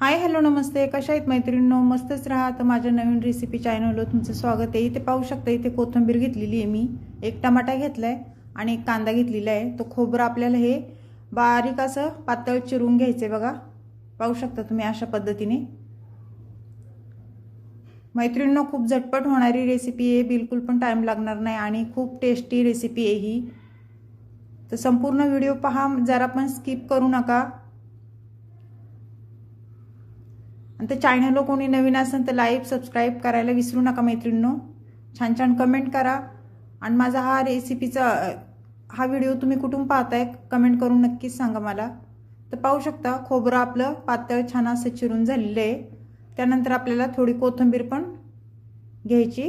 Hi hello नमस्ते. कशा आहेत मैत्रिणींनो? मस्तच राहा. तर माझ्या नवीन रेसिपी चॅनलवर तुमचं स्वागत आहे. इथे पाहू शकता इथे कोथिंबीर घेतलेली आहे मी. एक टमाटा घेतला आहे आणि एक कांदा घेतलेला आहे. तो खोबरं आपल्याला हे बारीक असं पातळ चिरून घ्यायचं आहे बघा. पाहू शकता तुम्ही अशा पद्धतीने. मैत्रिणींनो खूप झटपट होणारी रेसिपी आहे. बिलकुल पण टाईम लागणार नाही आणि खूप टेस्टी रेसिपी आहे ही. तर संपूर्ण व्हिडिओ पहा. जरा पण स्किप करू नका. आणि त्या चॅनलला कोणी नवीन असेल तर लाईक सबस्क्राईब करायला विसरू नका मैत्रिणींनो. छान छान कमेंट करा. आणि माझा हा रेसिपीचा हा व्हिडिओ तुम्ही कुठून पाहताय कमेंट करून नक्कीच सांगा मला. तर पाहू शकता खोबरं आपलं पातळ छान असं चिरून झालेलं आहे त्यानंतर आपल्याला थोडी कोथिंबीर पण घ्यायची.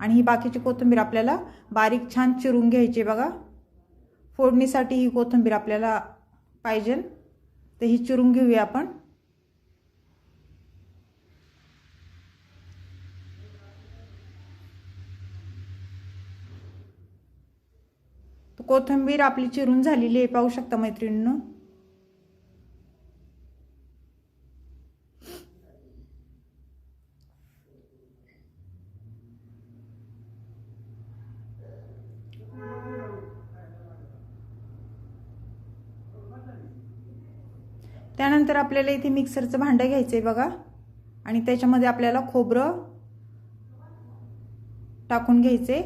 आणि ही बाकीची कोथिंबीर आपल्याला बारीक छान चिरून घ्यायची बघा. फोडणीसाठी ही कोथिंबीर आपल्याला पाहिजे. तर ही चिरून घेऊया आपण. कोथिंबीर आपली चिरून झालेली आहे पाहू शकता मैत्रिणीनं. त्यानंतर आपल्याला इथे मिक्सरचं भांडं घ्यायचं आहे बघा. आणि त्याच्यामध्ये आपल्याला खोबरं टाकून घ्यायचे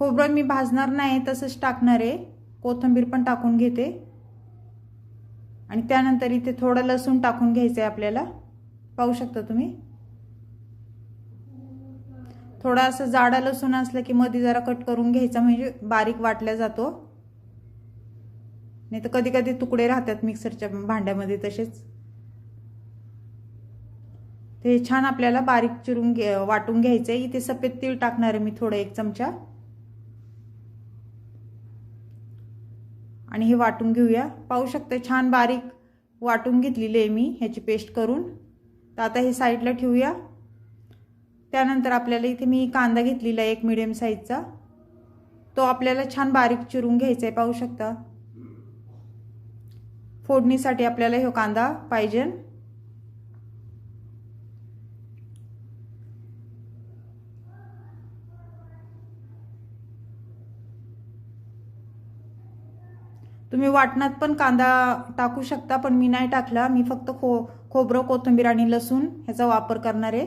खोबरं मी भाजणार नाही तसंच टाकणार आहे. कोथिंबीर पण टाकून घेते. आणि त्यानंतर इथे थोडं लसूण टाकून घ्यायचं आहे आपल्याला. पाहू शकता तुम्ही? थोडा असं जाडा लसूण असलं की मध्ये जरा कट करून घ्यायचा म्हणजे बारीक वाटला जातो. नाही तर कधी कधी तुकडे राहतात मिक्सरच्या भांड्यामध्ये तसेच. ते छान आपल्याला बारीक चिरून घे वाटून घ्यायचं आहे इथे सफेद तीळ टाकणार आहे मी थोडं एक चमचा. आणि हे वाटून घेऊया. पाहू शकते छान बारीक वाटून घेतलेली आहे मी ह्याची पेस्ट करून. तर आता हे साईडला ठेवूया. त्यानंतर आपल्याला इथे मी कांदा घेतलेला आहे एक मिडियम साईजचा तो आपल्याला छान बारीक चिरून घ्यायचा आहे पाहू शकता. फोडणीसाठी आपल्याला हे कांदा पाहिजे. तुम्ही वाटणात पण कांदा टाकू शकता पण मी नाही टाकला. मी फक्त खो खोबरं कोथिंबीर आणि लसूण ह्याचा वापर करणार आहे.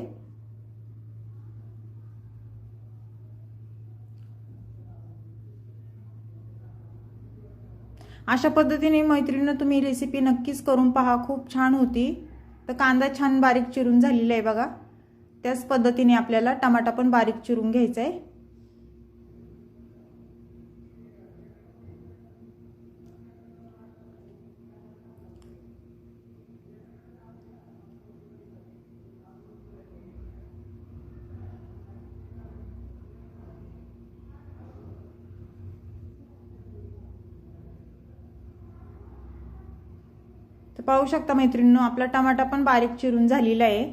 अशा पद्धतीने मैत्रिणीनं तुम्ही रेसिपी नक्कीच करून पहा. खूप छान होती. तर कांदा छान बारीक चिरून झालेला आहे बघा. त्याच पद्धतीने आपल्याला टमाटा पण बारीक चिरून घ्यायचा आहे. तर पाहू शकता मैत्रिणींनो आपला टमाटा पण बारीक चिरून झालेला आहे.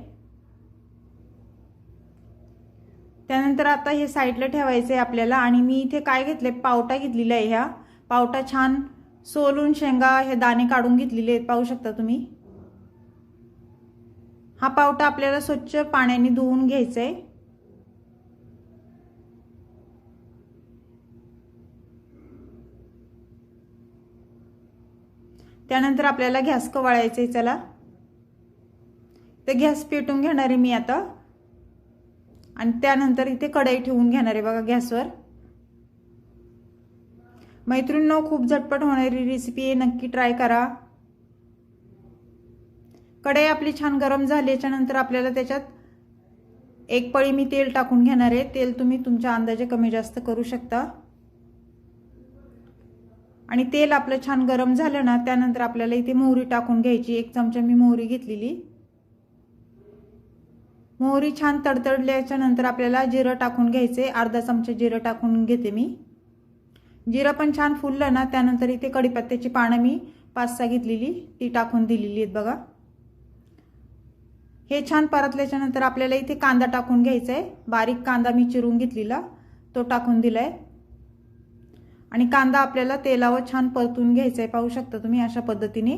त्यानंतर आता हे साईडला ठेवायचं आहे आपल्याला आणि मी इथे काय घेतले पावटा घेतलेला आहे ह्या. पावटा छान सोलून शेंगा हे दाणे काढून घेतलेले आहेत. पाहू शकता तुम्ही. हा पावटा आपल्याला स्वच्छ पाण्याने धुवून घ्यायचा आहे त्यानंतर आपल्याला गॅस कवाळायचं आहे चला. तर गॅस पेटून घेणार आहे मी आता. आणि त्यानंतर इथे कढई ठेवून घेणार आहे बघा गॅसवर. मैत्रिणींनो खूप झटपट होणारी रेसिपी आहे नक्की ट्राय करा. कढई आपली छान गरम झाल्याच्यानंतर आपल्याला त्याच्यात एक पळी मी तेल टाकून घेणार आहे. तेल तुम्ही तुमच्या अंदाजे कमी जास्त करू शकता. आणि तेल आपलं छान गरम झालं ना त्यानंतर आपल्याला इथे मोहरी टाकून घ्यायची. एक चमचा मी मोहरी घेतलेली. मोहरी छान तडतडल्याच्या नंतर आपल्याला जिरं टाकून घ्यायचे. अर्धा चमचा जिरं टाकून घेते मी. जिरं पण छान फुललं ना त्यानंतर इथे कडीपत्त्याची पानं मी पाच सहा घेतलेली. ती टाकून दिलेली आहेत बघा. हे छान परतल्याच्या नंतर आपल्याला इथे कांदा टाकून घ्यायचा आहे बारीक कांदा मी चिरून घेतलेला. तो टाकून दिला आहे आणि कांदा आपल्याला तेलावर छान परतून घ्यायचा आहे पाहू शकता तुम्ही अशा पद्धतीने.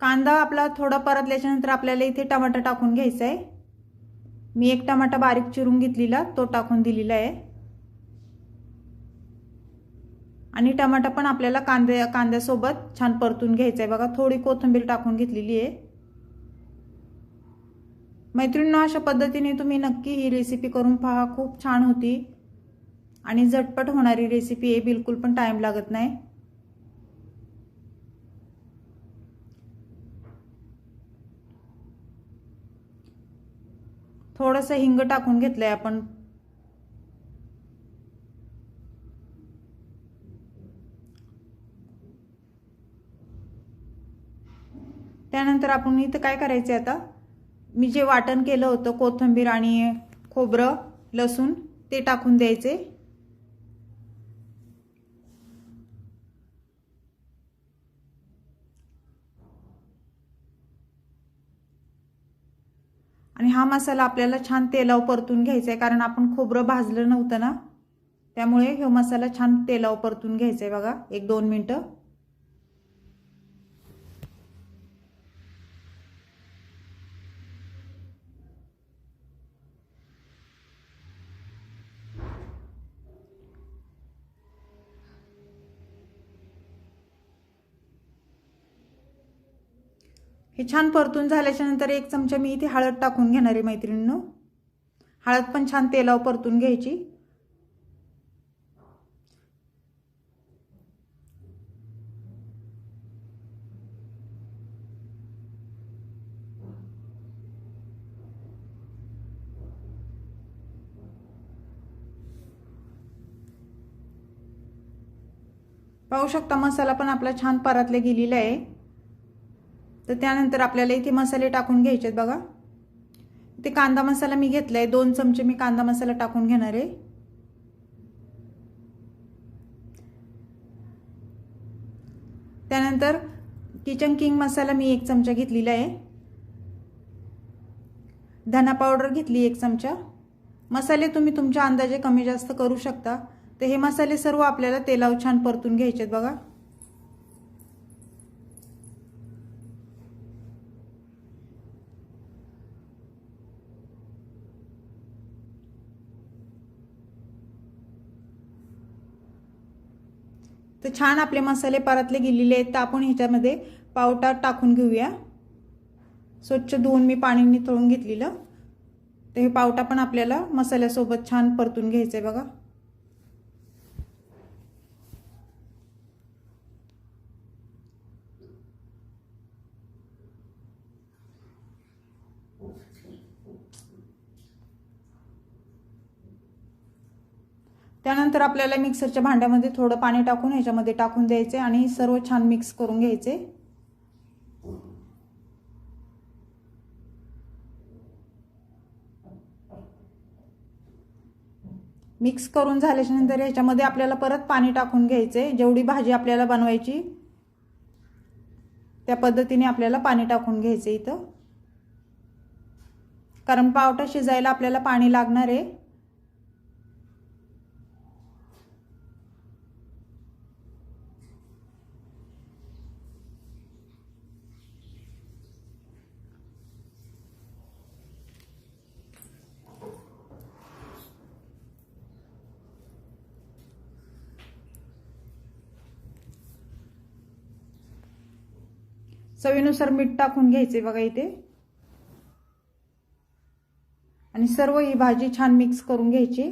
कांदा आपला थोडा परतल्याच्यानंतर आपल्याला इथे टमाटा टाकून घ्यायचा आहे मी एक टमाटा बारीक चिरून घेतलेला तो टाकून दिलेला आहे. आणि टमाटा पण आपल्याला कांद्या कांद्यासोबत छान परतून घ्यायचा आहे बघा थोडी कोथिंबीर टाकून घेतलेली आहे. मैत्रिणींना अशा पद्धतीने तुम्ही नक्की ही रेसिपी करून पहा. खूप छान होती. आणि झटपट होणारी रेसिपी आहे. बिलकुल पण टाईम लागत नाही. थोडंसं हिंग टाकून घेतलंय आपण. त्यानंतर आपण इथं काय करायचं आहे आता? मी जे वाटण केलं होतं कोथिंबीर आणि खोबरं लसूण ते टाकून द्यायचे. आणि हा मसाला आपल्याला छान तेलावर परतून घ्यायचा आहे कारण आपण खोबरं भाजलं नव्हतं ना? त्यामुळे हा मसाला छान तेलावर परतून घ्यायचा आहे बघा एक दोन मिनटं. हे छान परतून झाल्याच्यानंतर एक चमचा मी इथे हळद टाकून घेणार आहे मैत्रिणींनो. हळद पण छान तेलावर परतून घ्यायची. पाहू शकता मसाला पण आपला छान परातले गेलेला आहे. तर त्यानंतर आपल्याला इथे मसाले टाकून घ्यायचे आहेत बघा. ते कांदा मसाला मी घेतला आहे दोन चमचे मी कांदा मसाला टाकून घेणार आहे. त्यानंतर किचन किंग मसाला मी एक चमचा घेतलेला आहे. धना पावडर घेतली एक चमचा. मसाले तुम्ही तुमच्या अंदाजे कमी जास्त करू शकता. तर हे मसाले सर्व आपल्याला तेलावर छान परतून घ्यायचे आहेत बघा. तर छान आपले मसाले परतले गेलेले आहेत. तर आपण ह्याच्यामध्ये पावटा टाकून घेऊया. स्वच्छ धुवून मी पाणी निथळून घेतलेलं. तर हे पावटा पण आपल्याला मसाल्यासोबत छान परतून घ्यायचं आहे बघा. त्यानंतर आपल्याला मिक्सरच्या भांड्यामध्ये थोडं पाणी टाकून ह्याच्यामध्ये टाकून द्यायचे आणि सर्व छान मिक्स करून घ्यायचे. मिक्स करून झाल्याच्यानंतर ह्याच्यामध्ये आपल्याला परत पाणी टाकून घ्यायचे. जेवढी भाजी आपल्याला बनवायची त्या पद्धतीने आपल्याला पाणी टाकून घ्यायचं इथं. कारण पावटा शिजायला आपल्याला पाणी लागणार आहे. चवीनुसार मीठ टाकून घ्यायचे बघा इथे. आणि सर्व ही भाजी छान मिक्स करून घ्यायची.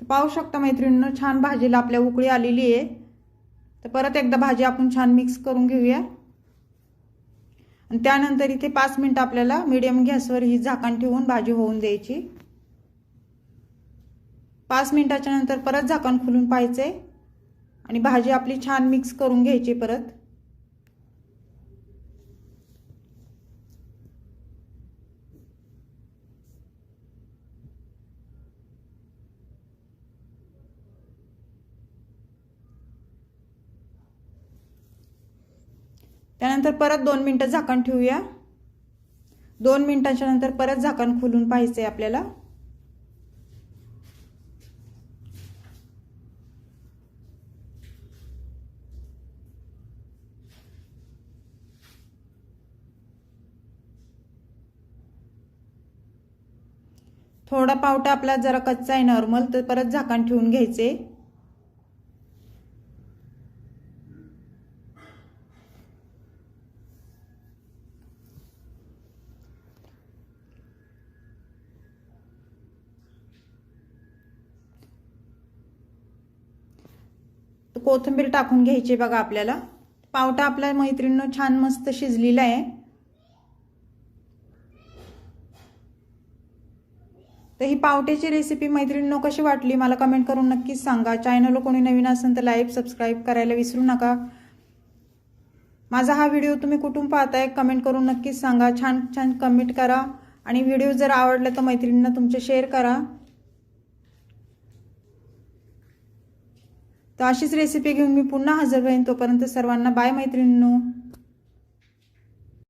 तर पाहू शकता मैत्रिणीनं छान भाजीला आपल्या उकळी आलेली आहे. तर परत एकदा भाजी आपण छान मिक्स करून घेऊया. त्यानंतर इथे पाच मिनटं आपल्याला मीडियम गॅसवर ही झाकण ठेवून भाजी होऊन द्यायची. पाच मिनिटाच्या नंतर परत झाकण खुलून पाहायचे आणि भाजी आपली छान मिक्स करून घ्यायची परत. त्यानंतर परत दोन मिनटं झाकण ठेवूया. दोन मिनटांच्या नंतर परत झाकण खोलून पाहायचं आहे आपल्याला. थोडा पावटा आपला जरा कच्चा आहे नॉर्मल तर परत झाकण ठेवून घ्यायचे कोथिंबीर टाकून घ्यायची बघा आपल्याला. पावटा आपल्या मैत्रिणीनं छान मस्त शिजलेला आहे. तर ही पावट्याची रेसिपी मैत्रिणींनो कशी वाटली मला कमेंट करून नक्कीच सांगा. चॅनल कोणी नवीन असेल तर लाईक सबस्क्राईब करायला विसरू नका. माझा हा व्हिडिओ तुम्ही कुठून पाहताय कमेंट करून नक्कीच सांगा. छान छान कमेंट करा. आणि व्हिडिओ जर आवडला तर मैत्रिणींना तुमचे शेअर करा. तर अशीच रेसिपी घेऊन मी पुन्हा हजर होईन तोपर्यंत सर्वांना बाय मैत्रिणींनो.